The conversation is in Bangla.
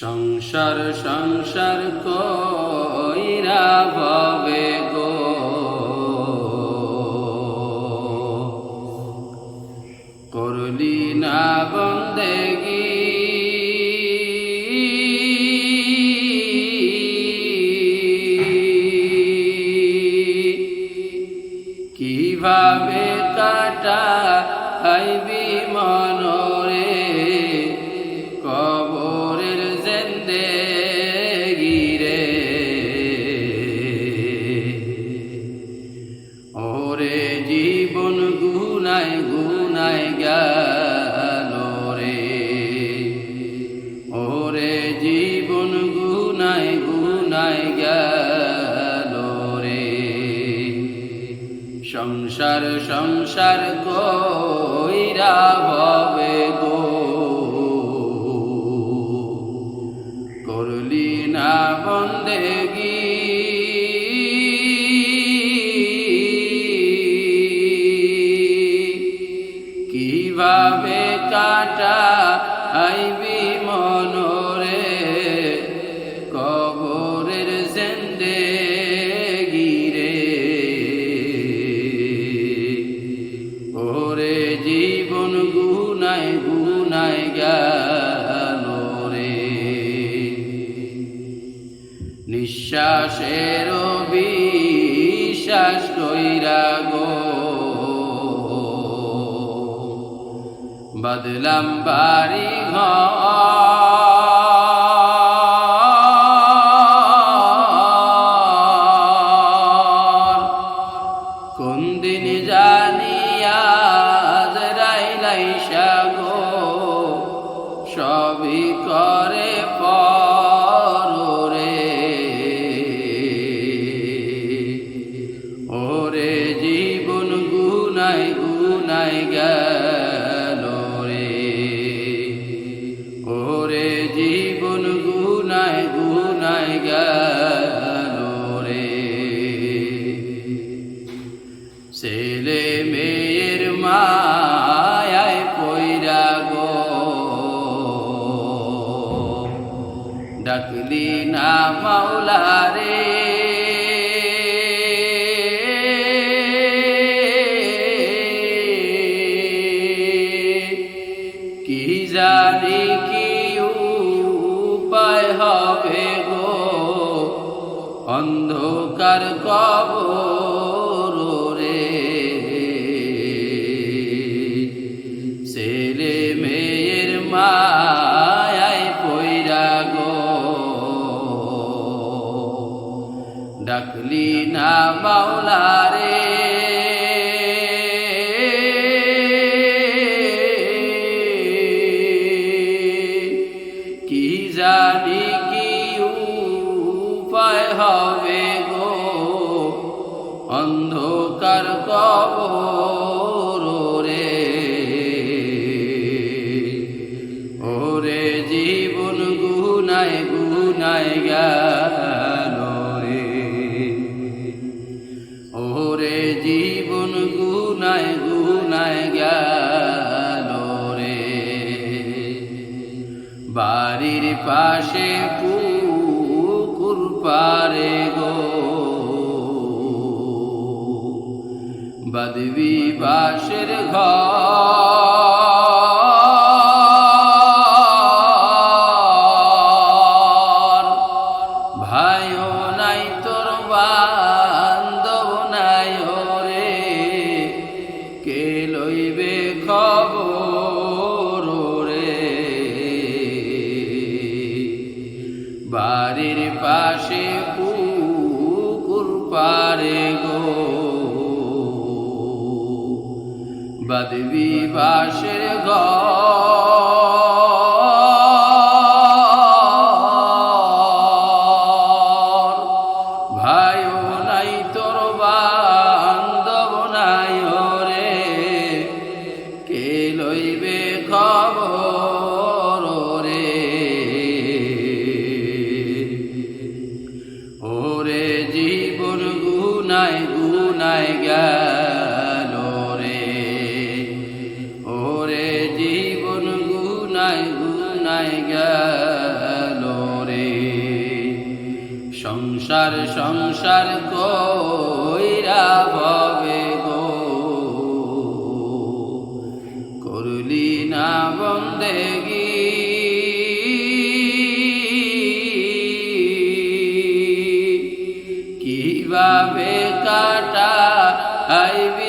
সংসার সংসার কইরা ভবে গো। করলি না বন্দেগি। কীভাবে কাটা আইবি মনরে সংসার কইরা ভবে গো। গুনায় গুনায় গেল রে। নিঃশ্বাসের বিশ্বাস কইরা গো। বদলাম বাড়ি ঘর করে পরে ওরে জীবন গুনাই গুনাই গেল রে। ওরে জীবন গুনাই গুনাই গেল রে। ছেলে মেয়ের মায়ায় মাওলা রে। কি জানি কি উপায় হবে গো? অন্ধকার কবর না মাওলা রে। কি জানি কি উপায় হবে গো? অন্ধকার কবর রে ওরে জীবন গুনায় গুনায় গেল গুনায় গুনায় গেল রে। বাড়ির পাশে পুকুর পারে গো। বদবি বাসের ঘর বদবি বাসের ঘর। সংসার কইরা ভবে গো। করলি না বন্দে কীভাবে কাটা আইবি